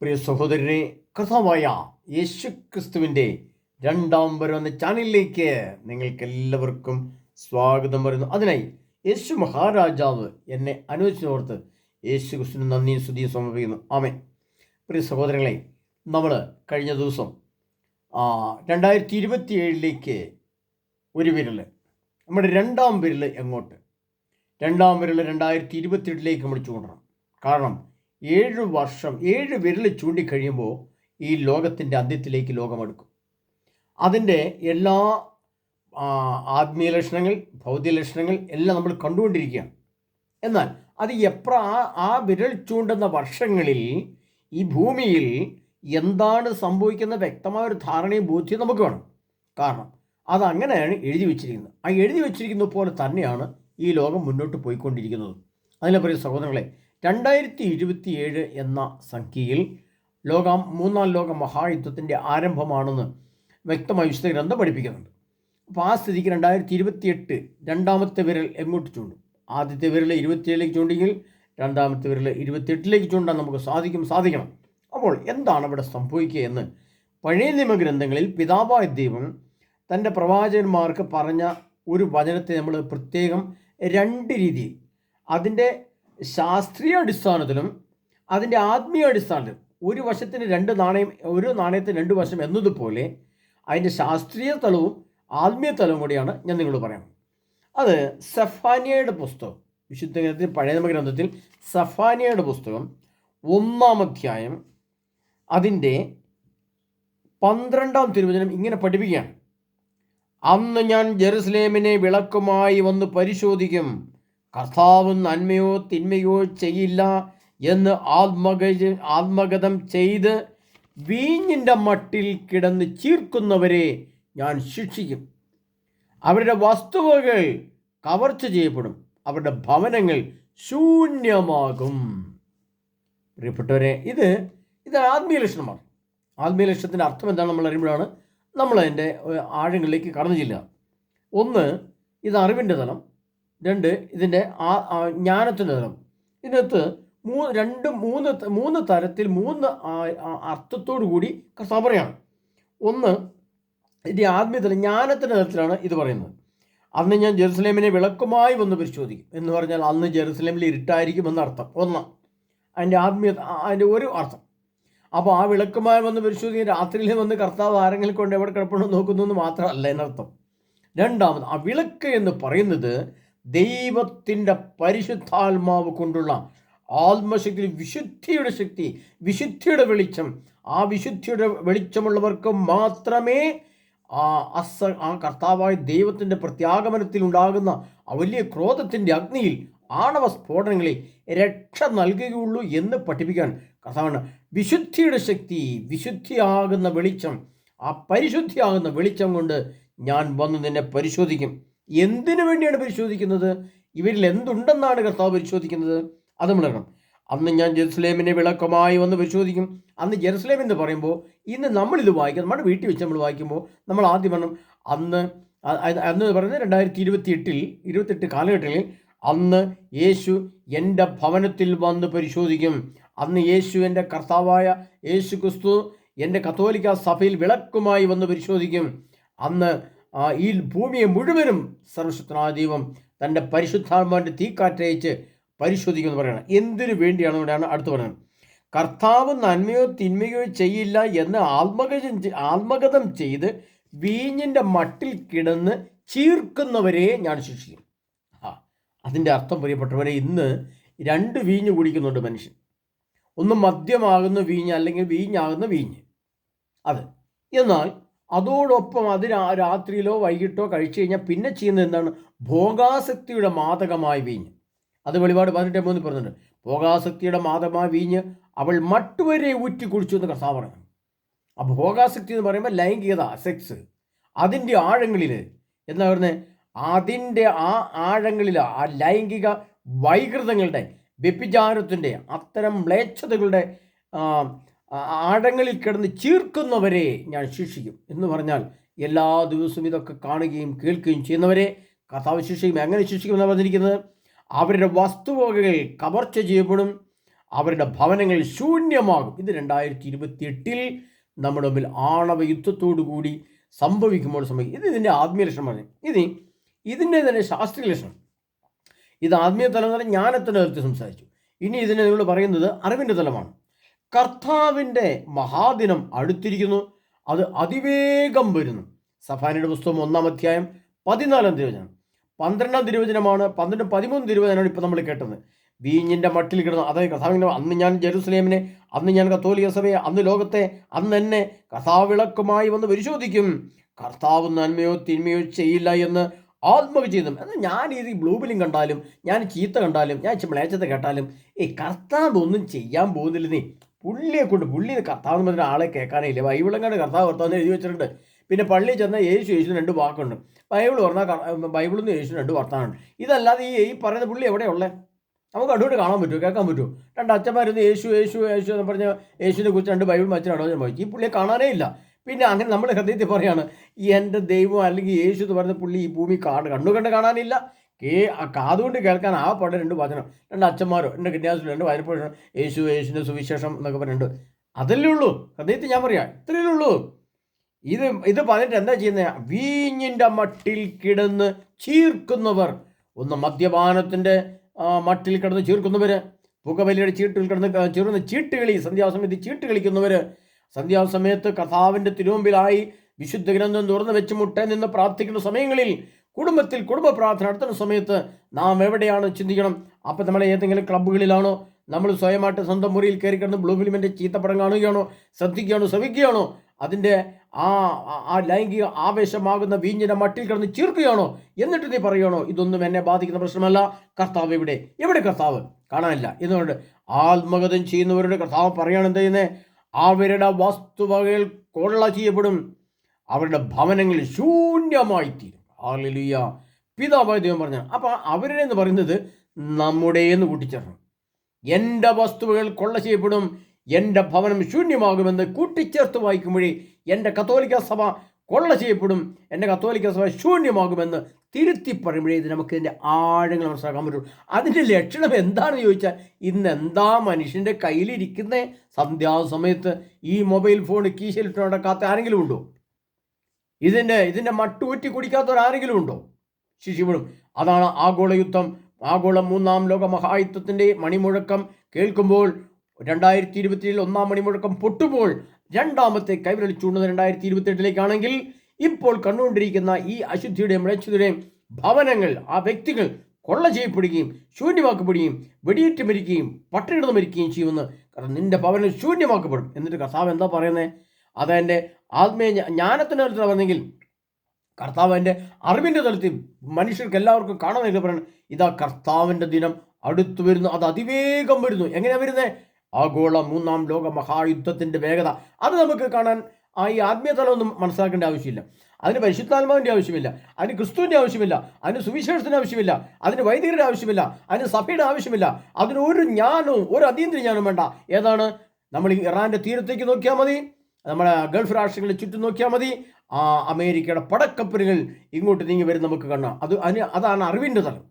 പ്രിയ സഹോദരനെ കർത്താവായ യേശു ക്രിസ്തുവിന്റെ രണ്ടാം വരുന്ന ചാനലിലേക്ക് നിങ്ങൾക്ക് എല്ലാവർക്കും സ്വാഗതം വരുന്നു അതിനായി യേശു മഹാരാജാവ് എന്നെ അനുവദിച്ചോർത്ത് യേശു ക്രിസ്തുവിന് നന്ദിയും സ്തുതിയും സമർപ്പിക്കുന്നു. ആമേൻ. പ്രിയ സഹോദരങ്ങളെ നമ്മൾ കഴിഞ്ഞ ദിവസം രണ്ടായിരത്തി ഇരുപത്തി ഏഴിലേക്ക് ഒരു വിരൽ നമ്മുടെ രണ്ടാം വിരൽ എങ്ങോട്ട്? രണ്ടാം വിരൽ രണ്ടായിരത്തി ഇരുപത്തിയെട്ടിലേക്ക് നമ്മൾ ചൂണ്ടണം. കാരണം ഏഴ് വർഷം ഏഴ് വിരൽ ചൂണ്ടിക്കഴിയുമ്പോൾ ഈ ലോകത്തിന്റെ അന്ത്യത്തിലേക്ക് ലോകമെടുക്കും. അതിന്റെ എല്ലാ ആത്മീയ ലക്ഷണങ്ങൾ ഭൗതിക ലക്ഷണങ്ങൾ എല്ലാം നമ്മൾ കണ്ടുകൊണ്ടിരിക്കുകയാണ്. എന്നാൽ അത് എപ്ര ആ വിരൽ ചൂണ്ടുന്ന വർഷങ്ങളിൽ ഈ ഭൂമിയിൽ എന്താണ് സംഭവിക്കുന്ന വ്യക്തമായ ഒരു ധാരണയും ബോധ്യം നമുക്ക് വേണം. കാരണം അതങ്ങനെയാണ് എഴുതി വെച്ചിരിക്കുന്നത്. ആ എഴുതി വെച്ചിരിക്കുന്ന പോലെ തന്നെയാണ് ഈ ലോകം മുന്നോട്ട് പോയിക്കൊണ്ടിരിക്കുന്നത്. അതിനെ പറയും സഹോദരങ്ങളെ രണ്ടായിരത്തി ഇരുപത്തിയേഴ് എന്ന സംഖ്യയിൽ ലോകം മൂന്നാം ലോക മഹായുദ്ധത്തിന്റെ ആരംഭമാണെന്ന് വ്യക്തമായി വിശുദ്ധ ഗ്രന്ഥം പഠിപ്പിക്കുന്നുണ്ട്. അപ്പോൾ ആ സ്ഥിതിക്ക് രണ്ടായിരത്തി ഇരുപത്തി എട്ട് രണ്ടാമത്തെ വിരൽ എങ്ങോട്ട് ചൂണ്ടും? ആദ്യത്തെ വിരൽ ഇരുപത്തിയേഴിലേക്ക് ചൂണ്ടെങ്കിൽ രണ്ടാമത്തെ വിരൽ ഇരുപത്തിയെട്ടിലേക്ക് ചൂണ്ടാൻ നമുക്ക് സാധിക്കും സാധിക്കണം. അപ്പോൾ എന്താണ് ഇവിടെ സംഭവിക്കുക എന്ന് പഴയ നിയമഗ്രന്ഥങ്ങളിൽ പിതാവായ ദൈവം തന്റെ പ്രവാചകന്മാർക്ക് പറഞ്ഞ ഒരു വചനത്തെ നമ്മൾ പ്രത്യേകം രണ്ട് രീതിയിൽ അതിന്റെ ശാസ്ത്രീയ അടിസ്ഥാനത്തിലും അതിന്റെ ആത്മീയ അടിസ്ഥാനത്തിലും ഒരു വശത്തിന് രണ്ട് നാണയം ഒരു നാണയത്തിന് രണ്ട് വശം എന്നതുപോലെ അതിന്റെ ശാസ്ത്രീയ തലവും ആത്മീയ തലവും കൂടിയാണ് ഞാൻ നിങ്ങളോട് പറയാം അത് സഫാനിയയുടെ പുസ്തകം വിശുദ്ധ ഗ്രന്ഥത്തിൽ പഴയ ഗ്രന്ഥത്തിൽ സഫാനിയയുടെ പുസ്തകം ഒന്നാം അധ്യായം അതിന്റെ പന്ത്രണ്ടാം തിരുവചനം ഇങ്ങനെ പഠിപ്പിക്കുകയാണ്. അന്ന് ഞാൻ ജെറുസലേമിനെ വിളക്കുമായി വന്ന് പരിശോധിക്കും. കർത്താവ് നന്മയോ തിന്മയോ ചെയ്യില്ല എന്ന് ആത്മക ആത്മഗതം ചെയ്ത് വീഞ്ഞിന്റെ മട്ടിൽ കിടന്ന് ചീർക്കുന്നവരെ ഞാൻ ശിക്ഷിക്കും. അവരുടെ വസ്തുവകൾ കവർച്ച ചെയ്യപ്പെടും. അവരുടെ ഭവനങ്ങൾ ശൂന്യമാകും. പ്രിയപ്പെട്ടവരെ ഇത് ഇത് ആത്മീയ ലക്ഷണമാണ്. ആത്മീയ ലക്ഷണത്തിന്റെ അർത്ഥം എന്താണ് നമ്മൾ അറിയുമ്പോഴാണ് നമ്മൾ അതിന്റെ ആഴങ്ങളിലേക്ക് കടന്നു ചെല്ലുക. ഒന്ന് ഇത് അറിവിന്റെ തലം. രണ്ട് ഇതിന്റെ ആ ജ്ഞാനത്തിന്റെ തലം ഇതിനകത്ത് മൂന്ന് രണ്ട് മൂന്ന് മൂന്ന് തരത്തിൽ മൂന്ന് അർത്ഥത്തോടു കൂടി കർത്താവ് പറയാണ്. ഒന്ന് ഇതിന്റെ ആത്മീയ തലം ജ്ഞാനത്തിന്റെ തലത്തിലാണ് ഇത് പറയുന്നത്. അന്ന് ഞാൻ ജെറുസലേമിനെ വിളക്കുമായി വന്ന് പരിശോധിക്കും എന്ന് പറഞ്ഞാൽ അന്ന് ജെറുസലേമിൽ ഇരുട്ടായിരിക്കും എന്നർത്ഥം ഒന്ന് അതിന്റെ ആത്മീയ അതിന്റെ ഒരു അർത്ഥം. അപ്പോൾ ആ വിളക്കുമായി വന്ന് പരിശോധിക്കും രാത്രിയിൽ വന്ന് കർത്താവ് ആരെങ്കിലും കൊണ്ട് എവിടെ കിടപ്പുണ്ടോ നോക്കുന്നു എന്ന് മാത്രമല്ല എന്നർത്ഥം. രണ്ടാമത് ആ വിളക്ക് എന്ന് പറയുന്നത് ദൈവത്തിന്റെ പരിശുദ്ധാത്മാവ് കൊണ്ടുള്ള ആത്മശക്തി വിശുദ്ധിയുടെ ശക്തി വിശുദ്ധിയുടെ വെളിച്ചം. ആ വിശുദ്ധിയുടെ വെളിച്ചമുള്ളവർക്ക് മാത്രമേ ആ അസ ആ കർത്താവായ ദൈവത്തിന്റെ പ്രത്യാഗമനത്തിൽ ഉണ്ടാകുന്ന വലിയ ക്രോധത്തിന്റെ അഗ്നിയിൽ ആണവ സ്ഫോടനങ്ങളിൽ രക്ഷ നൽകുകയുള്ളൂ എന്ന് പഠിപ്പിക്കാൻ കഥാണ് വിശുദ്ധിയുടെ ശക്തി വിശുദ്ധിയാകുന്ന വെളിച്ചം ആ പരിശുദ്ധിയാകുന്ന വെളിച്ചം കൊണ്ട് ഞാൻ വന്ന് നിന്നെ പരിശോധിക്കും. എന്തിനു വേണ്ടിയാണ് പരിശോധിക്കുന്നത്? ഇവരിൽ എന്തുണ്ടെന്നാണ് കർത്താവ് പരിശോധിക്കുന്നത്? അത് നമ്മൾ അന്ന് ഞാൻ ജെറുസലേമിനെ വിളക്കമായി വന്ന് പരിശോധിക്കും. അന്ന് ജെറുസലേം എന്ന് പറയുമ്പോൾ ഇന്ന് നമ്മളിത് വായിക്കും. നമ്മുടെ വീട്ടിൽ വെച്ച് നമ്മൾ വായിക്കുമ്പോൾ നമ്മൾ ആദ്യം പറഞ്ഞു അന്ന് അന്ന് പറയുന്നത് രണ്ടായിരത്തി ഇരുപത്തി എട്ടിൽ ഇരുപത്തെട്ട് കാലഘട്ടങ്ങളിൽ അന്ന് യേശു എന്റെ ഭവനത്തിൽ വന്ന് പരിശോധിക്കും. അന്ന് യേശു എന്റെ കർത്താവായ യേശു ക്രിസ്തു എന്റെ കത്തോലിക്ക സഭയിൽ വിളക്കുമായി വന്ന് പരിശോധിക്കും. അന്ന് ആ, ഈ ഭൂമിയെ മുഴുവനും സർവശക്തനായ ദൈവം തന്റെ പരിശുദ്ധാത്മാവിന്റെ തീക്കാറ്റയച്ച് പരിശോധിക്കുമെന്ന് പറയണം. എന്തിനു വേണ്ടിയാണ് ഇവിടെയാണ് അടുത്ത് പറയുന്നത് കർത്താവ് നന്മയോ തിന്മയോ ചെയ്യില്ല എന്ന് ആത്മഗതം ആത്മഗതം ചെയ്ത് വീഞ്ഞിന്റെ മട്ടിൽ കിടന്ന് ചീർക്കുന്നവരെ ഞാൻ ശിക്ഷിക്കും. ആ അതിന്റെ അർത്ഥം പ്രിയപ്പെട്ടവരെ ഇന്ന് രണ്ട് വീഞ്ഞ് കുടിക്കുന്നുണ്ട് മനുഷ്യൻ. ഒന്ന് മദ്യമാകുന്ന വീഞ്ഞ് അല്ലെങ്കിൽ വീഞ്ഞാകുന്ന വീഞ്ഞ്. അത്. എന്നാൽ അതോടൊപ്പം അത് രാത്രിയിലോ വൈകിട്ടോ കഴിച്ചു കഴിഞ്ഞാൽ പിന്നെ ചെയ്യുന്നത് എന്താണ്? ഭോഗാസക്തിയുടെ മാതകമായി വീഞ്ഞ്. അത് വെളിപാട് പതിനെട്ട് മൂന്ന് പറഞ്ഞിട്ടുണ്ട്. ഭോഗാസക്തിയുടെ മാതകമായി വീഞ്ഞ് അവൾ മട്ടുവരെ ഊറ്റി കുടിച്ചു എന്ന് കർത്താവ് പറഞ്ഞു. ആ ഭോഗാസക്തി എന്ന് പറയുമ്പോൾ ലൈംഗികത സെക്സ് അതിന്റെ ആഴങ്ങളിൽ. എന്താ പറയുന്നത് അതിന്റെ ആ ആഴങ്ങളിൽ ആ ലൈംഗിക വൈകൃതങ്ങളുടെ വ്യഭിചാരത്തിന്റെ അത്തരം മ്ലേച്ഛതകളുടെ ആഴങ്ങളിൽ കിടന്ന് ചീർക്കുന്നവരെ ഞാൻ ശിക്ഷിക്കും എന്ന് പറഞ്ഞാൽ എല്ലാ ദിവസവും ഇതൊക്കെ കാണുകയും കേൾക്കുകയും ചെയ്യുന്നവരെ കഥാവ് ശിക്ഷിക്കും. എങ്ങനെ ശിക്ഷിക്കുമെന്ന് പറഞ്ഞിരിക്കുന്നത്? അവരുടെ വസ്തുവകകൾ കവർച്ച ചെയ്യപ്പെടും അവരുടെ ഭവനങ്ങൾ ശൂന്യമാകും. ഇത് രണ്ടായിരത്തി ഇരുപത്തി എട്ടിൽ നമ്മുടെ മുമ്പിൽ ആണവ യുദ്ധത്തോടു കൂടി സംഭവിക്കുമ്പോൾ സംഭവിക്കും. ഇത് ഇതിന്റെ ആത്മീയ ലക്ഷണമാണ് ഇനി ഇതിന്റെ തന്നെ ശാസ്ത്രീയ ലക്ഷണം. ഇത് ആത്മീയ തലം എന്ന് പറഞ്ഞാൽ ജ്ഞാനത്തിന്റെ തലത്തിൽ സംസാരിച്ചു. ഇനി ഇതിനെ നിങ്ങൾ പറയുന്നത് അറിവിന്റെ തലമാണ്. കർത്താവിന്റെ മഹാദിനം അടുത്തിരിക്കുന്നു. അത് അതിവേഗം വരുന്നു. സഫാനിയുടെ പുസ്തകം ഒന്നാം അധ്യായം പതിനാലാം തിരുവചനം. പന്ത്രണ്ടാം തിരുവചനമാണ് പന്ത്രണ്ട് പതിമൂന്ന് തിരുവചനമാണ് ഇപ്പോൾ നമ്മൾ കേട്ടത്. വീഞ്ഞിന്റെ മട്ടിൽ കിടന്നു അതായത് കർത്താവിന്റെ അന്ന് ഞാൻ ജെറുസലേമിനെ അന്ന് ഞാൻ കത്തോലിക സഭയെ അന്ന് ലോകത്തെ അന്ന് എന്നെ കഥാവിളക്കുമായി വന്ന് പരിശോധിക്കും. കർത്താവ് നന്മയോ തിന്മയോ ചെയ്യില്ല എന്ന് ആത്മവിചിതം എന്നാൽ ഞാൻ ഇത് ബ്ലൂബിലും കണ്ടാലും ഞാൻ ചീത്ത കണ്ടാലും ഞാൻ മ്ലേച്ചത്തെ കേട്ടാലും ഈ കർത്താവ് ഒന്നും ചെയ്യാൻ പോകുന്നില്ല നീ പുള്ളിയെ കൊണ്ട് പുള്ളി കർത്താവ് എന്ന് പറഞ്ഞ ആളെ കേൾക്കാനേ ഇല്ല ബൈബിളങ്ങാണ്ട് കർത്താവ് കർത്താവ് എഴുതി വെച്ചിട്ടുണ്ട്. പിന്നെ പള്ളിയിൽ ചെന്നാൽ യേശു യേശു രണ്ട് വാക്കുണ്ട്. ബൈബിൾ പറഞ്ഞാൽ ബൈബിളിൽ നിന്ന് യേശു രണ്ട് വർത്താനുണ്ട് ഇതല്ലാതെ ഈ ഈ പറയുന്ന പുള്ളി എവിടെയുള്ളത് നമുക്ക് കണ്ടുകൊണ്ട് കാണാൻ പറ്റുമോ? കേൾക്കാൻ പറ്റുമോ? രണ്ട് അച്ഛന്മാരുന്ന് യേശു യേശു യേശു എന്ന് പറഞ്ഞ യേശുവിനെ കുറിച്ച് രണ്ട് ബൈബിൾ മച്ചിനാണോ ഞാൻ ചോദിച്ചു ഈ പുള്ളിയെ കാണാനേ ഇല്ല. പിന്നെ അങ്ങനെ നമ്മൾ ഹൃദയത്തിൽ പറയാണ് എന്റെ ദൈവം അല്ലെങ്കിൽ യേശു എന്ന് പറയുന്ന പുള്ളി ഈ ഭൂമി കാണ് കണ്ണു കണ്ട് കാണാനില്ല. ആ കാതുകൊണ്ട് കേൾക്കാൻ ആ പാട്ട് രണ്ട് വചനം. രണ്ട് അച്ഛന്മാരോ രണ്ട് കന്യാസിലോ രണ്ട് വയനപ്പോഴും യേശു യേശുവിന്റെ സുവിശേഷം എന്നൊക്കെ പറഞ്ഞിട്ടുണ്ട്. അതല്ലേ ഉള്ളൂ. ഹൃദയത്തിൽ ഞാൻ പറയാം ഇത്രയേ ഉള്ളൂ. ഇത് ഇത് പറഞ്ഞിട്ട് എന്താ ചെയ്യുന്നത് വീഞ്ഞിന്റെ മട്ടിൽ കിടന്ന് ചീർക്കുന്നവർ. ഒന്ന് മദ്യപാനത്തിന്റെ മട്ടിൽ കിടന്ന് ചീർക്കുന്നവർ പുകവലിയുടെ ചീട്ടിൽ കിടന്ന് ചീർന്ന് ചീട്ടുകളി സന്ധ്യാസമയത്ത് ചീട്ട് കളിക്കുന്നവർ സന്ധ്യാസമയത്ത് കഥാവിന്റെ തിരുമുമ്പിലായി വിശുദ്ധ ഗ്രന്ഥം തുറന്നു വെച്ച് മുട്ട നിന്ന് പ്രാർത്ഥിക്കുന്ന സമയങ്ങളിൽ കുടുംബത്തിൽ കുടുംബ പ്രാർത്ഥന നടത്തുന്ന സമയത്ത് നാം എവിടെയാണ് ചിന്തിക്കണം? അപ്പം നമ്മൾ ഏതെങ്കിലും ക്ലബ്ബുകളിലാണോ? നമ്മൾ സ്വയമായിട്ട് സ്വന്തം മുറിയിൽ കയറി കിടന്ന് ബ്ലൂ ഫിലിമിന്റെ ചീത്തപ്പടം കാണുകയാണോ? ശ്രദ്ധിക്കുകയാണോ? ശ്രമിക്കുകയാണോ അതിന്റെ ആ ആ- ആ ലൈംഗിക ആവേശമാകുന്ന വീഞ്ഞിന്റെ മട്ടിൽ കിടന്ന് ചീർക്കുകയാണോ? എന്നിട്ട് നീ പറയുകയാണോ ഇതൊന്നും എന്നെ ബാധിക്കുന്ന പ്രശ്നമല്ല. കർത്താവ് എവിടെ? എവിടെ കർത്താവ്? കാണാനില്ല. എന്നുകൊണ്ട് ആത്മഗതം ചെയ്യുന്നവരുടെ കർത്താവ് പറയുകയാണ് എന്താ ചെയ്യുന്നത് അവരുടെ വസ്തുവകകൾ കൊള്ള ചെയ്യപ്പെടും. അവരുടെ ഭവനങ്ങളിൽ ശൂന്യമായി തീരും ഹാലലുയ പിതാവായ ദൈവം പറഞ്ഞു അപ്പോൾ അവരുടെ എന്ന് പറയുന്നത് നമ്മുടെ എന്ന് കൂട്ടിച്ചേർന്നു എന്റെ വസ്തുവകൾ കൊള്ള ചെയ്യപ്പെടും എന്റെ ഭവനം ശൂന്യമാകുമെന്ന് കൂട്ടിച്ചേർത്ത് വായിക്കുമ്പോഴേ എന്റെ കത്തോലിക്ക സഭ കൊള്ള ചെയ്യപ്പെടും എന്റെ കത്തോലിക്ക സഭ ശൂന്യമാകുമെന്ന് തിരുത്തി പറയുമ്പോഴേ ഇത് നമുക്ക് ഇതിന്റെ ആഴങ്ങൾ മനസ്സിലാക്കാൻ പറ്റും അതിന്റെ ലക്ഷണം എന്താണെന്ന് ചോദിച്ചാൽ ഇന്ന് എന്താ മനുഷ്യന്റെ കയ്യിലിരിക്കുന്ന സന്ധ്യാസമയത്ത് ഈ മൊബൈൽ ഫോൺ കീശയിലിട്ട് ആരെങ്കിലും ഉണ്ടോ? ഇതിന്റെ ഇതിന്റെ കുടിക്കാത്ത ഒരാരെങ്കിലും ഉണ്ടോ? ശിശുവിടും അതാണ് ആഗോളയുദ്ധം. ആഗോള മൂന്നാം ലോക മഹായുദ്ധത്തിന്റെ മണിമുഴക്കം കേൾക്കുമ്പോൾ രണ്ടായിരത്തി ഇരുപത്തിയേഴിൽ ഒന്നാം മണിമുഴക്കം പൊട്ടുമ്പോൾ രണ്ടാമത്തെ കൈവിരൽ ചൂണ്ടുന്നത് രണ്ടായിരത്തി ഇരുപത്തിയെട്ടിലേക്കാണെങ്കിൽ ഇപ്പോൾ കണ്ടുകൊണ്ടിരിക്കുന്ന ഈ അശുദ്ധിയുടെയും മ്ലേച്ഛതയുടെയും ഭവനങ്ങൾ ആ വ്യക്തികൾ കൊള്ള ചെയ്യപ്പെടുകയും ശൂന്യമാക്കപ്പെടുകയും വെടിയേറ്റ് മരിക്കുകയും പട്ടിണിടുന്ന് മരിക്കുകയും ചെയ്യുമെന്ന്. കാരണം നിന്റെ ഭവനം ശൂന്യമാക്കപ്പെടും. എന്നിട്ട് കസാവ് എന്താ പറയുന്നത് അതെന്റെ ആത്മീയ ജ്ഞ- ജ്ഞാനത്തിന്റെ തലത്തിൽ വന്നെങ്കിൽ കർത്താവിന്റെ അറിവിന്റെ തലത്തിൽ മനുഷ്യർക്ക് എല്ലാവർക്കും കാണാൻ പറയണം ഇതാ കർത്താവിന്റെ ദിനം. അടുത്തു വരുന്നു. അത് അതിവേഗം വരുന്നു. എങ്ങനെയാണ് വരുന്നത് ആഗോള മൂന്നാം ലോക മഹായുദ്ധത്തിന്റെ വേഗത. അത് നമുക്ക് കാണാൻ ആ ഈ തലമൊന്നും മനസ്സിലാക്കേണ്ട ആവശ്യമില്ല. അതിന് പരിശുദ്ധാത്മാവിന്റെ ആവശ്യമില്ല. അതിന് ക്രിസ്തുവിന്റെ ആവശ്യമില്ല. അതിന് സുവിശേഷത്തിന്റെ ആവശ്യമില്ല. അതിന് വൈദികരുടെ ആവശ്യമില്ല. അതിന് സഭയുടെ ആവശ്യമില്ല. അതിന് ഒരു ജ്ഞാനവും ഒരു അതീന്ദ്ര ജ്ഞാനവും വേണ്ട. ഏതാണ്? നമ്മൾ ഇറാന്റെ തീരത്തേക്ക് നോക്കിയാൽ മതി. നമ്മുടെ ഗൾഫ് രാഷ്ട്രങ്ങളെ ചുറ്റും നോക്കിയാൽ മതി. ആ അമേരിക്കയുടെ പടക്കപ്പലുകൾ ഇങ്ങോട്ട് നീങ്ങി വരും നമുക്ക് കാണാം. അത് അതിന് അതാണ് അറിവിന്റെ തലം.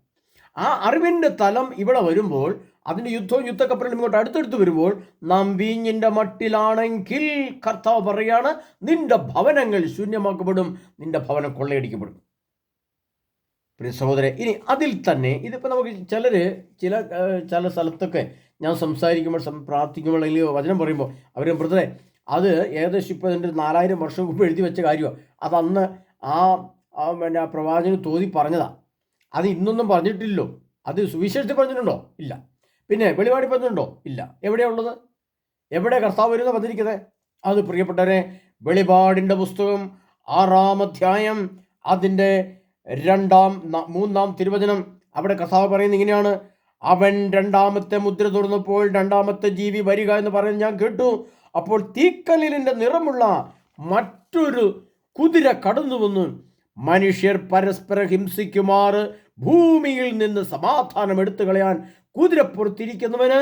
ആ അറിവിന്റെ തലം ഇവിടെ വരുമ്പോൾ അതിന്റെ യുദ്ധവും യുദ്ധക്കപ്പലും ഇങ്ങോട്ട് അടുത്തടുത്ത് വരുമ്പോൾ നാം വീഞ്ഞിന്റെ മട്ടിലാണെങ്കിൽ കർത്താവ് പറയാണ് നിന്റെ ഭവനങ്ങൾ ശൂന്യമാക്കപ്പെടും നിന്റെ ഭവനം കൊള്ളയടിക്കപ്പെടും. പ്രിയ സഹോദരെ ഇനി അതിൽ തന്നെ ഇതിപ്പോൾ നമുക്ക് ചിലർ ചില ചില സ്ഥലത്തൊക്കെ ഞാൻ സംസാരിക്കുമ്പോൾ പ്രാർത്ഥിക്കുമ്പോൾ അല്ലെങ്കിൽ വചനം പറയുമ്പോൾ അവർ ബ്രദറെ അത് ഏകദേശം ഇപ്പോൾ അതിന്റെ നാലായിരം വർഷം മുമ്പ് എഴുതി വെച്ച കാര്യമാണ്. അത് അന്ന് ആ ആ പിന്നെ പ്രവാചകന് തോതി പറഞ്ഞതാണ് അത് ഇന്നൊന്നും പറഞ്ഞിട്ടില്ലല്ലോ. അത് സുവിശേഷത്തിൽ പറഞ്ഞിട്ടുണ്ടോ? ഇല്ല. പിന്നെ വെളിപാടി പറഞ്ഞിട്ടുണ്ടോ? ഇല്ല. എവിടെയുള്ളത് എവിടെ കർത്താവ് വരുന്ന പറഞ്ഞിരിക്കുന്നത്? അത് പ്രിയപ്പെട്ടവരെ വെളിപാടിന്റെ പുസ്തകം ആറാം അധ്യായം അതിന്റെ രണ്ടാം മൂന്നാം തിരുവചനം. അവിടെ കർത്താവ് പറയുന്നത് ഇങ്ങനെയാണ്. അവൻ രണ്ടാമത്തെ മുദ്ര തുറന്നപ്പോൾ രണ്ടാമത്തെ ജീവി വരിക എന്ന് പറയുന്നത് ഞാൻ കേട്ടു. അപ്പോൾ തീക്കല്ലിന്റെ നിറമുള്ള മറ്റൊരു കുതിര കടന്നു വന്നു. മനുഷ്യർ പരസ്പരം ഹിംസിക്കുമാറ് ഭൂമിയിൽ നിന്ന് സമാധാനം എടുത്തു കളയാൻ കുതിരപ്പുറത്തിരിക്കുന്നവന്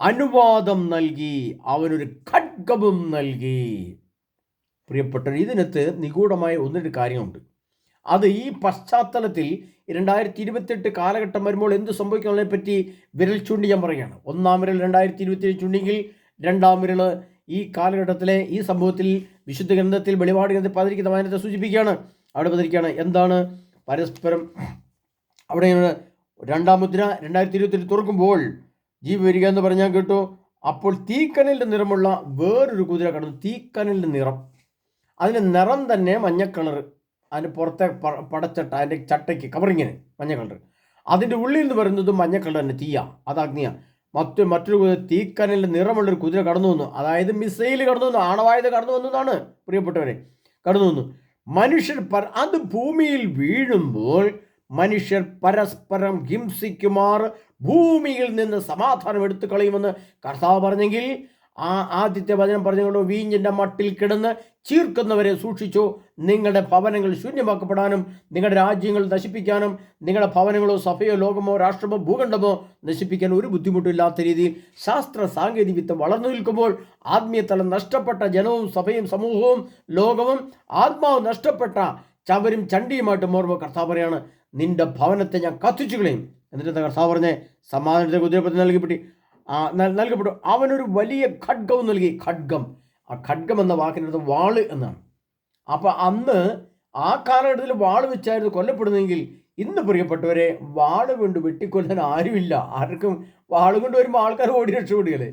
അനുവാദം നൽകി അവനൊരു ഖഡ്ഗവും നൽകി. പ്രിയപ്പെട്ട ഇതിനകത്ത് നിഗൂഢമായ ഒന്നൊരു കാര്യമുണ്ട്. അത് ഈ പശ്ചാത്തലത്തിൽ രണ്ടായിരത്തി ഇരുപത്തെട്ട് കാലഘട്ടം വരുമ്പോൾ എന്ത് സംഭവിക്കുന്നതിനെ പറ്റി വിരൽ ചൂണ്ടി ഞാൻ പറയുകയാണ്. ഒന്നാം വിരൽ രണ്ടായിരത്തി ഇരുപത്തി ചൂണ്ടിയെങ്കിൽ രണ്ടാം വിരൽ ഈ കാലഘട്ടത്തിലെ ഈ സംഭവത്തിൽ വിശുദ്ധ ഗ്രന്ഥത്തിൽ വെളിപാട് ഗ്രന്ഥത്തിൽ പതിരിക്കുന്ന വായനത്തെ സൂചിപ്പിക്കുകയാണ്. അവിടെ പതിരിക്കുകയാണ് എന്താണ് പരസ്പരം അവിടെ രണ്ടാം മുദ്ര രണ്ടായിരത്തി ഇരുപത്തി തുറക്കുമ്പോൾ ജീവ വരിക എന്ന് പറഞ്ഞാൽ കേട്ടു. അപ്പോൾ തീക്കനലിന്റെ നിറമുള്ള വേറൊരു കുതിര കടന്നു. തീക്കനലിന്റെ നിറം. അതിന്റെ നിറം തന്നെ മഞ്ഞക്കിണർ അതിന്റെ പുറത്തെ പടച്ചട്ട അതിന്റെ ചട്ടയ്ക്ക് കവറിങ്ങിന് മഞ്ഞ കളർ അതിന്റെ ഉള്ളിൽ നിന്ന് വരുന്നത് മഞ്ഞ കളർ തന്നെ തീയാണ് അത് അഗ്നിയ മറ്റു മറ്റൊരു തീക്കനലിന്റെ നിറമുള്ളൊരു കുതിര കടന്നു വന്നു. അതായത് മിസൈൽ കടന്നു വന്നു. ആണവായുധം കടന്നു വന്നു എന്നാണ് പ്രിയപ്പെട്ടവരെ. കടന്നു വന്നു. മനുഷ്യർ പര അത് ഭൂമിയിൽ വീഴുമ്പോൾ മനുഷ്യർ പരസ്പരം ഹിംസിക്കുമാർ ഭൂമിയിൽ നിന്ന് സമാധാനം എടുത്തു കളയുമെന്ന് കർത്താവ് പറഞ്ഞെങ്കിൽ ആ ആദ്യത്തെ വചനം പറഞ്ഞുകൊണ്ട് വീഞ്ഞിന്റെ മട്ടിൽ കിടന്ന് ചീർക്കുന്നവരെ സൂക്ഷിച്ചു. നിങ്ങളുടെ ഭവനങ്ങൾ ശൂന്യമാക്കപ്പെടാനും നിങ്ങളുടെ രാജ്യങ്ങൾ നശിപ്പിക്കാനും നിങ്ങളുടെ ഭവനങ്ങളോ സഭയോ ലോകമോ രാഷ്ട്രമോ ഭൂഖണ്ഡമോ നശിപ്പിക്കാൻ ഒരു ബുദ്ധിമുട്ടില്ലാത്ത രീതിയിൽ ശാസ്ത്ര സാങ്കേതിക വിദ്യ വളർന്നു നിൽക്കുമ്പോൾ ആത്മീയതലം നഷ്ടപ്പെട്ട ജനവും സഭയും സമൂഹവും ലോകവും ആത്മാവ് നഷ്ടപ്പെട്ട ചവരും ചണ്ടിയുമായിട്ട് മോർമ്മ കർത്താവ് പറയാണ് നിന്റെ ഭവനത്തെ ഞാൻ കത്തിച്ചു കളയും. എന്നിട്ട് എന്താ കർത്താവ് പറഞ്ഞേ? സമാധാനത്തെ കുതിരപ്പത്തി നൽകിപ്പെട്ടി നൽകപ്പെട്ടു. അവനൊരു വലിയ ഖഡ്ഗവും നൽകി. ഖഡ്ഗം. ആ ഖഡ്ഗം എന്ന വാക്കിനടുത്ത് വാൾ എന്നാണ്. അപ്പോൾ അന്ന് ആ കാലഘട്ടത്തിൽ വാൾ വെച്ചായിരുന്നു കൊല്ലപ്പെടുന്നതെങ്കിൽ ഇന്ന് പ്രിയപ്പെട്ടവരെ വാൾ കൊണ്ട് വെട്ടിക്കൊല്ലാൻ ആരുമില്ല. ആർക്കും വാൾ കൊണ്ട് വരുമ്പോൾ ആൾക്കാർ ഓടി രക്ഷപ്പെടുകയല്ലേ?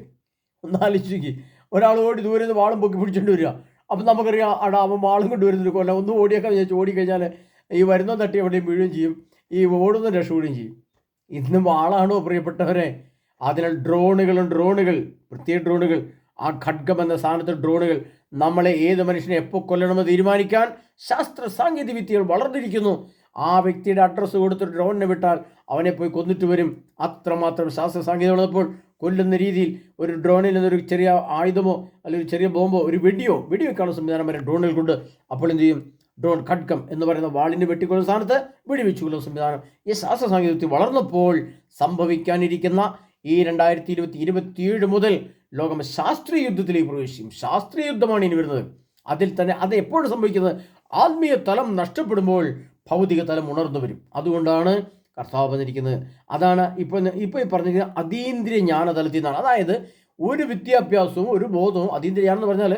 ഒന്നാലോചിക്ക് ഒരാൾ ഓടി ദൂരെ നിന്ന് വാളും പൊക്കി പിടിച്ചോണ്ട് വരിക. അപ്പം നമുക്കറിയാം അടാ അവൻ വാളും കൊണ്ട് വരുന്നൊരു കൊല്ലം. ഒന്ന് ഓടിയൊക്കെ വിചാരിച്ചു ഓടിക്കഴിഞ്ഞാൽ ഈ വരുന്ന തട്ടി എവിടെയും വീഴുകയും ചെയ്യും. ഈ ഓടുന്ന രക്ഷപ്പെടുകയും ചെയ്യും. ഇന്ന് വാളാണോ പ്രിയപ്പെട്ടവരെ? അതിനാൽ ഡ്രോണുകളും ഡ്രോണുകൾ പ്രത്യേക ഡ്രോണുകൾ ആ ഖഡ്ഗം എന്ന സ്ഥാനത്ത് ഡ്രോണുകൾ നമ്മളെ ഏത് മനുഷ്യനെ എപ്പോൾ കൊല്ലണമെന്ന് തീരുമാനിക്കാൻ ശാസ്ത്ര സാങ്കേതിക വിദ്യകൾ വളർന്നിരിക്കുന്നു. ആ വ്യക്തിയുടെ അഡ്രസ്സ് കൊടുത്തിട്ട് ഡ്രോണിനെ വിട്ടാൽ അവനെ പോയി കൊന്നിട്ട് വരും. അത്രമാത്രം ശാസ്ത്ര സാങ്കേതിക ഉള്ളപ്പോൾ കൊല്ലുന്ന രീതിയിൽ ഒരു ഡ്രോണിൽ നിന്നൊരു ചെറിയ ആയുധമോ അല്ലെങ്കിൽ ചെറിയ ബോംബോ ഒരു വെടിയോ വെടിവെക്കാനുള്ള സംവിധാനം വരെ ഡ്രോണിൽ കൊണ്ട് അപ്പോൾ എന്ത് ചെയ്യും? ഡ്രോൺ ഖഡ്ഗം എന്ന് പറയുന്ന വാളിന്റെ വെട്ടിക്കൊള്ളുന്ന സ്ഥാനത്ത് വെടിവെച്ചുകൊള്ളുന്ന സംവിധാനം ഈ ശാസ്ത്ര സാങ്കേതിക വിദ്യ വളർന്നപ്പോൾ സംഭവിക്കാനിരിക്കുന്ന ഈ രണ്ടായിരത്തി ഇരുപത്തി ഇരുപത്തിയേഴ് മുതൽ ലോകം ശാസ്ത്രീയ യുദ്ധത്തിലേക്ക് പ്രവേശിക്കും. ശാസ്ത്രീയ യുദ്ധമാണ് ഇനി വരുന്നത്. അതിൽ തന്നെ അത് എപ്പോഴും സംഭവിക്കുന്നത്? ആത്മീയ തലം നഷ്ടപ്പെടുമ്പോൾ ഭൗതിക തലം ഉണർന്നു വരും. അതുകൊണ്ടാണ് കർത്താവ് പറഞ്ഞിരിക്കുന്നത്. അതാണ് ഇപ്പോൾ ഇപ്പോൾ ഈ പറഞ്ഞിരിക്കുന്നത് അതീന്ദ്രിയ ജ്ഞാനതലത്തിൽ നിന്നാണ്. അതായത് ഒരു വിദ്യാഭ്യാസവും ഒരു ബോധവും അതീന്ദ്രിയ ജ്ഞാനം എന്ന് പറഞ്ഞാൽ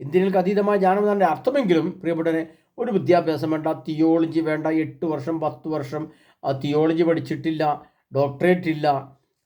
ഇന്ത്യയിലേക്ക് അതീതമായ ജ്ഞാനം എന്നാണ് അർത്ഥമെങ്കിലും പ്രിയപ്പെട്ടവരെ ഒരു വിദ്യാഭ്യാസം വേണ്ട തിയോളജി വേണ്ട എട്ട് വർഷം പത്ത് വർഷം തിയോളജി പഠിച്ചിട്ടില്ല ഡോക്ടറേറ്റ് ഇല്ല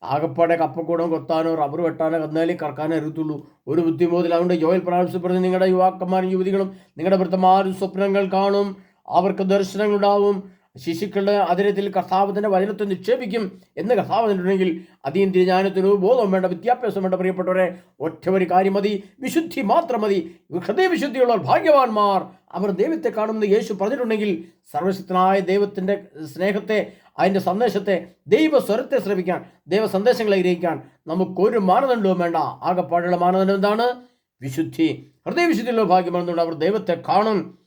ആകപ്പാടെ കപ്പക്കൂടം കൊത്താനോ റബ്ബർ വെട്ടാനോ കന്നാലി കറക്കാനോ അരുത്തുള്ളൂ ഒരു ബുദ്ധിമുട്ടിൽ അതുകൊണ്ട് ജോയിൽ പറഞ്ഞ് നിങ്ങളുടെ യുവാക്കന്മാരും യുവതികളും നിങ്ങളുടെ ഭർത്തമാരും സ്വപ്നങ്ങൾ കാണും. അവർക്ക് ദർശനങ്ങളുണ്ടാവും. ശിശുക്കളുടെ അതിരത്തിൽ കർത്താവത്തിന്റെ വചനത്തെ നിക്ഷേപിക്കും എന്ന് കർത്താവിനുണ്ടെങ്കിൽ അതീന്ദ്രിയ ജ്ഞാനത്തിനോ ബോധം വേണ്ട വിദ്യാഭ്യാസം വേണ്ട പ്രിയപ്പെട്ടവരെ ഒറ്റ ഒരു കാര്യം മതി. വിശുദ്ധി മാത്രം മതി. ഹൃദയവിശുദ്ധിയുള്ള ഭാഗ്യവാന്മാർ അവർ ദൈവത്തെ കാണുമെന്ന് യേശു പറഞ്ഞിട്ടുണ്ടെങ്കിൽ സർവശക്തനായ ദൈവത്തിന്റെ സ്നേഹത്തെ അതിന്റെ സന്ദേശത്തെ ദൈവസ്വരത്തെ ശ്രമിക്കാൻ ദൈവ സന്ദേശങ്ങളെ ഗ്രഹിക്കാൻ നമുക്കൊരു മാനദണ്ഡവും വേണ്ട. ആകെപ്പാടുള്ള മാനദണ്ഡം എന്താണ്? വിശുദ്ധി. ഹൃദയവിശുദ്ധിയുള്ള ഭാഗ്യമാണെന്നുണ്ട് അവർ ദൈവത്തെ കാണും.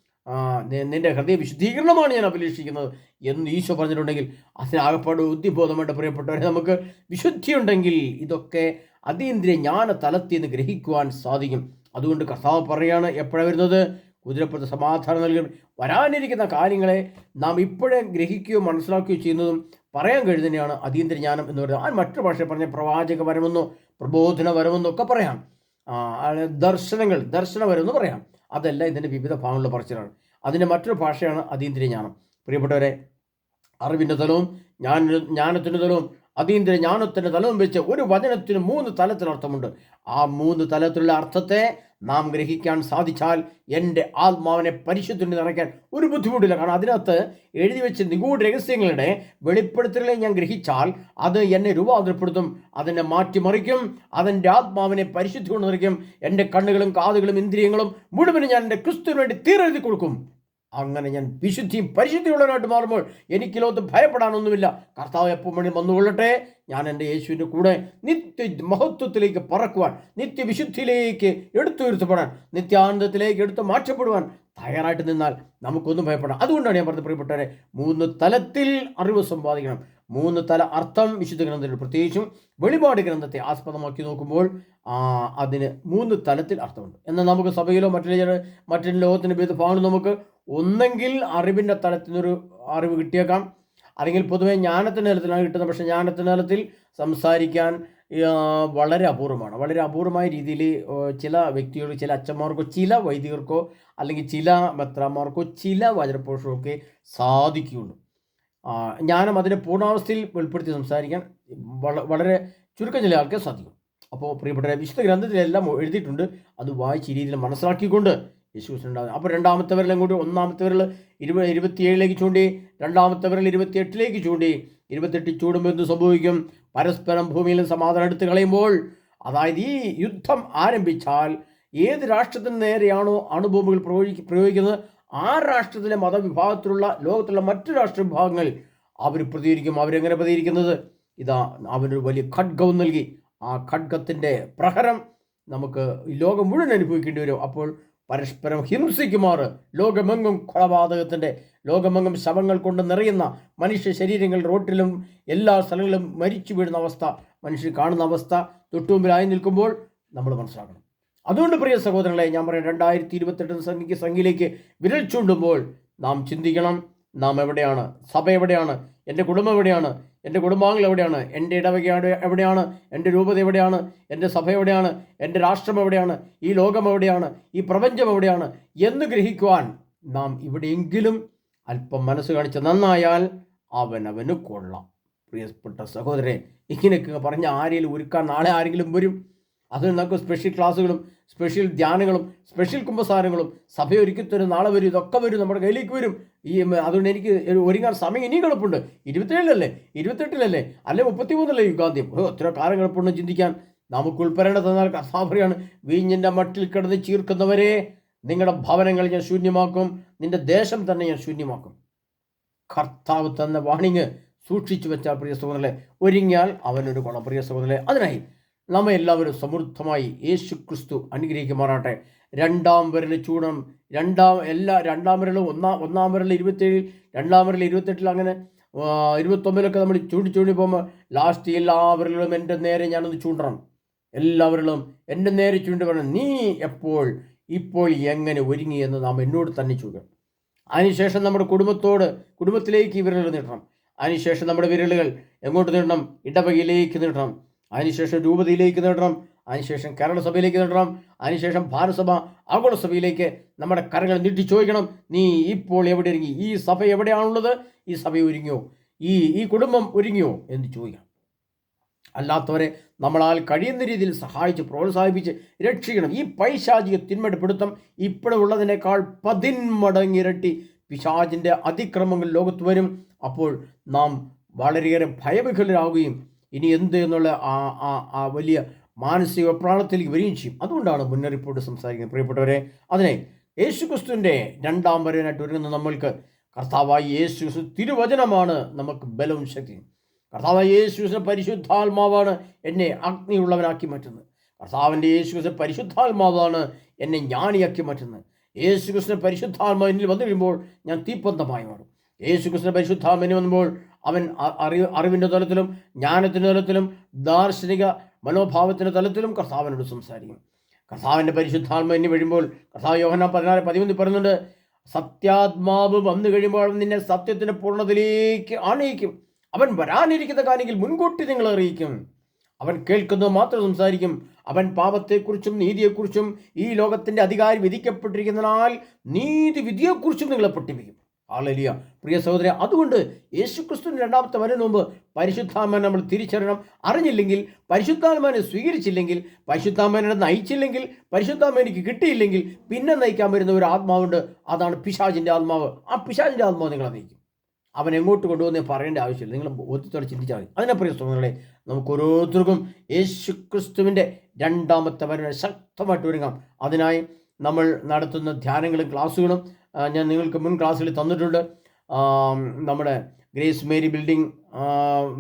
നിന്റെ ഹൃദയ വിശുദ്ധീകരണമാണ് ഞാൻ അഭിലഷിക്കുന്നത് എന്ന് ഈശോ പറഞ്ഞിട്ടുണ്ടെങ്കിൽ അതിനാകപ്പാട് ബുദ്ധിബോധമായിട്ട് പ്രിയപ്പെട്ടവരെ നമുക്ക് വിശുദ്ധിയുണ്ടെങ്കിൽ ഇതൊക്കെ അതീന്ദ്രിയ ജ്ഞാന തലത്തിൽ നിന്ന് ഗ്രഹിക്കുവാൻ സാധിക്കും. അതുകൊണ്ട് കർത്താവ് പറയാണ് എപ്പോഴാണ് വരുന്നത്? കുതിരപ്പുറത്ത് സമാധാനം നൽകും. വരാനിരിക്കുന്ന കാര്യങ്ങളെ നാം ഇപ്പോഴേ ഗ്രഹിക്കുകയോ മനസ്സിലാക്കുകയോ ചെയ്യുന്നതും പറയാൻ കഴിയുന്നതിനെയാണ് അതീന്ദ്ര ജ്ഞാനം എന്ന് പറയുന്നത്. ആ മറ്റൊരു ഭാഷയിൽ പറഞ്ഞ പ്രവാചക വരമെന്നോ പ്രബോധന വരമെന്നോ ഒക്കെ പറയാം. ദർശനങ്ങൾ ദർശന ദർശനവരെന്ന് പറയാം. അതെല്ലാം ഇതിന്റെ വിവിധ ഭാഗങ്ങളിലെ പറച്ചിലാണ്. അതിന്റെ മറ്റൊരു ഭാഷയാണ് അതീന്ദ്രിയ ജ്ഞാനം. പ്രിയപ്പെട്ടവരെ അറിവിന്റെ തലവും ജ്ഞാന ജ്ഞാനത്തിന്റെ തലവും അതീന്ദ്രിയ ജ്ഞാനത്തിന്റെ തലവും വെച്ച് ഒരു വചനത്തിന് മൂന്ന് തലത്തിൽ അർത്ഥമുണ്ട് ആ മൂന്ന് തലത്തിലുള്ള അർത്ഥത്തെ നാം ഗ്രഹിക്കാൻ സാധിച്ചാൽ എന്റെ ആത്മാവിനെ പരിശുദ്ധി നിറയ്ക്കാൻ ഒരു ബുദ്ധിമുട്ടില്ല. കാരണം അതിനകത്ത് എഴുതി വെച്ച് നിഗൂഢ രഹസ്യങ്ങളുടെ വെളിപ്പെടുത്തലുകളെ ഞാൻ ഗ്രഹിച്ചാൽ അത് എന്നെ രൂപാന്തരപ്പെടുത്തും അതിനെ മാറ്റിമറിക്കും അതെന്റെ ആത്മാവിനെ പരിശുദ്ധി കൊണ്ട് നിറയ്ക്കും എന്റെ കണ്ണുകളും കാതുകളും ഇന്ദ്രിയങ്ങളും മുഴുവനും ഞാൻ എന്റെ ക്രിസ്തുവിന് വേണ്ടി തീരെഴുതി കൊടുക്കും. അങ്ങനെ ഞാൻ വിശുദ്ധിയും പരിശുദ്ധിയുള്ളവനായിട്ട് മാറുമ്പോൾ എനിക്ക് ലോകത്ത് ഭയപ്പെടാനൊന്നുമില്ല. കർത്താവ് എപ്പോൾ മണി വന്നുകൊള്ളട്ടെ. ഞാൻ എന്റെ യേശുവിന്റെ കൂടെ നിത്യ മഹത്വത്തിലേക്ക് പറക്കുവാൻ നിത്യവിശുദ്ധിയിലേക്ക് എടുത്തുയർത്തപ്പെടാൻ നിത്യാനന്ദത്തിലേക്ക് എടുത്ത് മാറ്റപ്പെടുവാൻ തയ്യാറായിട്ട് നിന്നാൽ നമുക്കൊന്നും ഭയപ്പെടാം. അതുകൊണ്ടാണ് ഞാൻ പറഞ്ഞത് പ്രിയപ്പെട്ടവരെ മൂന്ന് തലത്തിൽ അറിവ് സമ്പാദിക്കണം. മൂന്ന് തല അർത്ഥം വിശുദ്ധ ഗ്രന്ഥത്തിൽ പ്രത്യേകിച്ചും വെളിപാട് ഗ്രന്ഥത്തെ ആസ്പദമാക്കി നോക്കുമ്പോൾ അതിന് മൂന്ന് തലത്തിൽ അർത്ഥമുണ്ട്. എന്നാൽ നമുക്ക് സഭയിലോ മറ്റുള്ള മറ്റൊരു മറ്റു ലോകത്തിന്റെ വിവിധ നമുക്ക് ഒന്നെങ്കിൽ അറിവിന്റെ തലത്തിൽ നിന്നൊരു അറിവ് കിട്ടിയേക്കാം. അല്ലെങ്കിൽ പൊതുവെ ജ്ഞാനത്തിന്റെ തലത്തിലാണ് കിട്ടുന്നത്. പക്ഷേ ജ്ഞാനത്തിന്റെ തലത്തിൽ സംസാരിക്കാൻ വളരെ അപൂർവമാണ്. വളരെ അപൂർവമായ രീതിയിൽ ചില വ്യക്തികൾ ചില അച്ഛന്മാർക്കോ ചില വൈദികർക്കോ അല്ലെങ്കിൽ ചില മെത്രാന്മാർക്കോ ചില വജ്രപോഷകൾക്ക് സാധിക്കുകയുള്ളൂ ജ്ഞാനം അതിന്റെ പൂർണാവസ്ഥയിൽ വെളിപ്പെടുത്തി സംസാരിക്കാൻ വള- വളരെ ചുരുക്കം ചില ആൾക്കാർ സാധിക്കും. അപ്പോൾ പ്രിയപ്പെട്ട വിശുദ്ധ ഗ്രന്ഥത്തിലെല്ലാം എഴുതിയിട്ടുണ്ട്. അത് വായിച്ച രീതിയിൽ മനസ്സിലാക്കിക്കൊണ്ട് യേശു ഉണ്ടാകുന്നത് അപ്പോൾ രണ്ടാമത്തെ വിരലും കൂടി ഒന്നാമത്തെ വിരൽ ഇരുപത് ഇരുപത്തിയേഴിലേക്ക് ചൂണ്ടി രണ്ടാമത്തെ വിരൽ ഇരുപത്തിയെട്ടിലേക്ക് ചൂണ്ടി. ഇരുപത്തെട്ട് ചൂടുമ്പോൾ എന്ത് സംഭവിക്കും? പരസ്പരം ഭൂമിയിൽ സമാധാനം എടുത്ത് കളയുമ്പോൾ അതായത് ഈ യുദ്ധം ആരംഭിച്ചാൽ ഏത് രാഷ്ട്രത്തിന് നേരെയാണോ അണുബോംബുകൾ പ്രയോഗിക്ക പ്രയോഗിക്കുന്നത്? ആ രാഷ്ട്രത്തിലെ മതവിഭാഗത്തിലുള്ള ലോകത്തിലുള്ള മറ്റു രാഷ്ട്ര വിഭാഗങ്ങൾ അവർ പ്രതികരിക്കും. അവരെങ്ങനെ പ്രതികരിക്കുന്നത്? ഇതാ അവനൊരു വലിയ ഖഡ്ഗവും നൽകി. ആ ഖഡ്ഗത്തിന്റെ പ്രഹരം നമുക്ക് ലോകം മുഴുവൻ അനുഭവിക്കേണ്ടി വരും. അപ്പോൾ പരസ്പരം ഹിംസിക്കുമാറ്. ലോകമെങ്ങും കൊലപാതകത്തിന്റെ ലോകമെങ്ങും ശവങ്ങൾ കൊണ്ട് നിറയുന്ന മനുഷ്യ ശരീരങ്ങൾ റോട്ടിലും എല്ലാ സ്ഥലങ്ങളിലും മരിച്ചു വീഴുന്ന അവസ്ഥ മനുഷ്യർ കാണുന്ന അവസ്ഥ തൊട്ടുമുമ്പിലായി നിൽക്കുമ്പോൾ നമ്മൾ മനസ്സിലാക്കണം. അതുകൊണ്ട് പ്രിയ സഹോദരങ്ങളെ ഞാൻ പറയാം രണ്ടായിരത്തി ഇരുപത്തെട്ട് സംഖ്യ സംഖ്യയിലേക്ക് വിരൽ ചൂണ്ടുമ്പോൾ നാം ചിന്തിക്കണം. നാം എവിടെയാണ്? സഭ എവിടെയാണ്? എന്റെ കുടുംബം എവിടെയാണ്? എന്റെ കുടുംബാംഗങ്ങൾ എവിടെയാണ്? എന്റെ ഇടവക എവിടെയാണ്? എന്റെ രൂപത എവിടെയാണ്? എന്റെ സഭ എവിടെയാണ്? എന്റെ രാഷ്ട്രം എവിടെയാണ്? ഈ ലോകം എവിടെയാണ്? ഈ പ്രപഞ്ചം എവിടെയാണ്? എന്ന് ഗ്രഹിക്കുവാൻ നാം ഇവിടെയെങ്കിലും അല്പം മനസ്സ് കാണിച്ച് നന്നായാൽ അവനവന് കൊള്ളാം. പ്രിയപ്പെട്ട സഹോദരൻ ഇങ്ങനെയൊക്കെ പറഞ്ഞ ആരെങ്കിലും ഒരുക്കാൻ നാളെ ആരെങ്കിലും വരും? അതിന് നമുക്ക് സ്പെഷ്യൽ ക്ലാസ്സുകളും സ്പെഷ്യൽ ധ്യാനങ്ങളും സ്പെഷ്യൽ കുമ്പസാരങ്ങളും സഭ ഒരുക്കി തരും നാളെ വരും ഇതൊക്കെ വരും നമ്മുടെ കയ്യിലേക്ക് വരും. ഈ അതുകൊണ്ട് എനിക്ക് ഒരു ഒരുങ്ങാൻ സമയം ഇനിയും കിടപ്പുണ്ട്. ഇരുപത്തേഴിലല്ലേ ഇരുപത്തെട്ടിലല്ലേ? അല്ലെ മുപ്പത്തിമൂന്നല്ലേ യുഗാന്ത്യം? ഓ എത്ര കാലം കിടപ്പുണ്ട് ചിന്തിക്കാൻ. നമുക്ക് ഉൾപ്പെടേണ്ട തന്നാൽ കർത്താപറയാണ് വീഞ്ഞിന്റെ മട്ടിൽ കിടന്ന് ചീർക്കുന്നവരെ. നിങ്ങളുടെ ഭവനങ്ങൾ ഞാൻ ശൂന്യമാക്കും. നിന്റെ ദേശം തന്നെ ഞാൻ ശൂന്യമാക്കും. കർത്താവ് തന്ന വാണിങ് സൂക്ഷിച്ചു വെച്ചാൽ പ്രിയ സഹോദരനെ ഒരുങ്ങിയാൽ അവനൊരു ഗുണം. പ്രിയ സഹോദരനെ അതിനായി നമ്മെ എല്ലാവരും സമൃദ്ധമായി യേശു ക്രിസ്തു അനുഗ്രഹിക്കുമാറാട്ടെ രണ്ടാം വിരൽ ചൂടണം. രണ്ടാം എല്ലാ രണ്ടാം വിരലും ഒന്നാം ഒന്നാം വിരൽ ഇരുപത്തേഴിൽ രണ്ടാം വിരൽ ഇരുപത്തെട്ടിൽ അങ്ങനെ ഇരുപത്തൊമ്പതിലൊക്കെ നമ്മൾ ചൂടി ചൂടി പോകുമ്പോൾ ലാസ്റ്റ് എല്ലാ വിരലുകളും എന്റെ നേരെ ഞാനൊന്ന് ചൂണ്ടണം. എല്ലാവരിലും എന്റെ നേരെ ചൂണ്ടി പറയണം നീ എപ്പോൾ ഇപ്പോൾ എങ്ങനെ ഒരുങ്ങി എന്ന് നാം എന്നോട് തന്നെ ചൂടണം അതിനുശേഷം നമ്മുടെ കുടുംബത്തോട് കുടുംബത്തിലേക്ക് ഈ വിരലുകൾ നീട്ടണം. അതിനുശേഷം നമ്മുടെ വിരലുകൾ എങ്ങോട്ട് നീട്ടണം? ഇടവകയിലേക്ക് നീട്ടണം. അതിനുശേഷം രൂപതയിലേക്ക് നേടണം. അതിനുശേഷം കേരള സഭയിലേക്ക് നേടണം. അതിനുശേഷം ഭാരതസഭ ആഗോള സഭയിലേക്ക് നമ്മുടെ കരങ്ങൾ നീട്ടി ചോദിക്കണം. നീ ഇപ്പോൾ എവിടെ ഒരുങ്ങി ഈ സഭ എവിടെയാണുള്ളത്? ഈ സഭ ഒരുങ്ങിയോ? ഈ ഈ കുടുംബം ഒരുങ്ങിയോ? എന്ന് ചോദിക്കണം. അല്ലാത്തവരെ നമ്മളാൽ കഴിയുന്ന രീതിയിൽ സഹായിച്ച് പ്രോത്സാഹിപ്പിച്ച് രക്ഷിക്കണം. ഈ പൈശാചിക തിന്മയുടെ പിടുത്തം ഇപ്പോഴുള്ളതിനേക്കാൾ പതിന്മടങ്ങിരട്ടി പിശാചിന്റെ അതിക്രമങ്ങൾ ലോകത്ത് വരും. അപ്പോൾ നാം വളരെയേറെ ഭയവിഹലരാകുകയും ഇനി എന്ത് എന്നുള്ള ആ ആ ആ വലിയ മാനസിക പ്രാണത്തിലേക്ക് വരികയും ചെയ്യും. അതുകൊണ്ടാണ് മുന്നറിയിപ്പോട് സംസാരിക്കുന്നത്. പ്രിയപ്പെട്ടവരെ അതിനെ യേശുക്രിസ്തുവിന്റെ രണ്ടാം വരനായിട്ട് ഒരുങ്ങുന്ന നമ്മൾക്ക് കർത്താവായി യേശു തിരുവചനമാണ് നമുക്ക് ബലവും ശക്തിയും. കർത്താവായി യേശു പരിശുദ്ധാത്മാവാണ് എന്നെ അഗ്നിയുള്ളവനാക്കി മാറ്റുന്നത്. കർത്താവിന്റെ യേശു പരിശുദ്ധാത്മാവാണ് എന്നെ ജ്ഞാനിയാക്കി മാറ്റുന്നത്. യേശു പരിശുദ്ധാത്മാവ് എന്നിൽ വന്നു കഴിയുമ്പോൾ ഞാൻ തീപ്പന്തമായി മാറും. യേശു ക്രിസ്തു പരിശുദ്ധാത്മാവിന് വന്നുമ്പോൾ അവൻ അറിവ് അറിവിന്റെ തലത്തിലും ജ്ഞാനത്തിന്റെ തലത്തിലും ദാർശനിക മനോഭാവത്തിന്റെ തലത്തിലും കർത്താവിനോട് സംസാരിക്കും. കർത്താവിന്റെ പരിശുദ്ധാത്മ എന്നെ വരുമ്പോൾ കർത്താവ് യോഹന പതിനാല് പതിമൂന്നിൽ പറയുന്നുണ്ട് സത്യാത്മാവ് വന്നു കഴിയുമ്പോൾ നിന്നെ സത്യത്തിന്റെ പൂർണതയിലേക്ക് ആണയിക്കും. അവൻ വരാനിരിക്കുന്ന കാര്യങ്ങൾ മുൻകൂട്ടി നിങ്ങളെ അറിയിക്കും. അവൻ കേൾക്കുന്നത് മാത്രം സംസാരിക്കും. അവൻ പാപത്തെക്കുറിച്ചും നീതിയെക്കുറിച്ചും ഈ ലോകത്തിന്റെ അധികാരി വിധിക്കപ്പെട്ടിരിക്കുന്നതിനാൽ നീതി വിധിയെക്കുറിച്ചും നിങ്ങളെ പഠിപ്പിക്കും ആളലിയ പ്രിയ സഹോദര അതുകൊണ്ട് യേശുക്രിസ്തുവിന് രണ്ടാമത്തെ വരും മുമ്പ് പരിശുദ്ധാമൻ നമ്മൾ തിരിച്ചറിയണം. അറിഞ്ഞില്ലെങ്കിൽ പരിശുദ്ധാത്മാനെ സ്വീകരിച്ചില്ലെങ്കിൽ പരിശുദ്ധാമനെ നയിച്ചില്ലെങ്കിൽ പരിശുദ്ധാമ എനിക്ക് കിട്ടിയില്ലെങ്കിൽ പിന്നെ നയിക്കാൻ വരുന്ന ഒരു ആത്മാവുണ്ട്. അതാണ് പിശാചിന്റെ ആത്മാവ്. ആ പിശാചിന്റെ ആത്മാവ് നിങ്ങളെ നയിക്കും. അവൻ എങ്ങോട്ട് കൊണ്ടുവന്നേ പറയേണ്ട ആവശ്യമില്ല. നിങ്ങൾ ബോധ്യത്തോടെ ചിന്തിച്ചാൽ മതി. അതിനെ പ്രിയ സഹോദരങ്ങളെ നമുക്ക് ഓരോരുത്തർക്കും യേശുക്രിസ്തുവിന്റെ രണ്ടാമത്തെ വരവ് ശക്തമായിട്ട് ഒരുങ്ങാം. അതിനായി നമ്മൾ നടത്തുന്ന ധ്യാനങ്ങളും ക്ലാസ്സുകളും ഞാൻ നിങ്ങൾക്ക് മുൻ ക്ലാസ്സിൽ തന്നിട്ടുണ്ട്. നമ്മുടെ ഗ്രേസ് മേരി ബിൽഡിംഗ്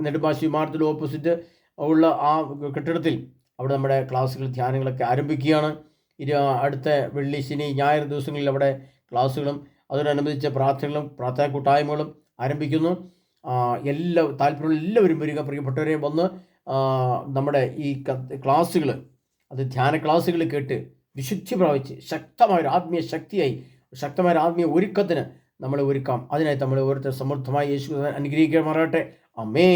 നെടുമ്പാശി വിമാനത്തിൽ ഓപ്പോസിറ്റ് ഉള്ള ആ കെട്ടിടത്തിൽ അവിടെ നമ്മുടെ ക്ലാസ്സുകൾ ധ്യാനങ്ങളൊക്കെ ആരംഭിക്കുകയാണ്. ഇരു അടുത്ത വെള്ളി ശനി ഞായർ ദിവസങ്ങളിൽ അവിടെ ക്ലാസ്സുകളും അതിനനുബന്ധിച്ച പ്രാർത്ഥനകളും പ്രാർത്ഥന കൂട്ടായ്മകളും ആരംഭിക്കുന്നു. എല്ലാ താല്പര്യമുള്ള എല്ലാവരും വരിക പ്രിയപ്പെട്ടവരെ വന്ന് നമ്മുടെ ഈ ക്ലാസ്സുകൾ അത് ധ്യാന ക്ലാസ്സുകൾ കേട്ട് വിശുദ്ധി പ്രാപിച്ച് ശക്തമായ ഒരു ആത്മീയ ശക്തിയായി ശക്തമായ ഒരു ആത്മീയ ഒരുക്കത്തിന് നമ്മളെ ഒരുക്കാം അതിനായി നമ്മൾ ഓരോരുത്തർ സമൃദ്ധമായി യേശു അനുഗ്രഹിക്കാൻ മാറട്ടെ അമ്മേ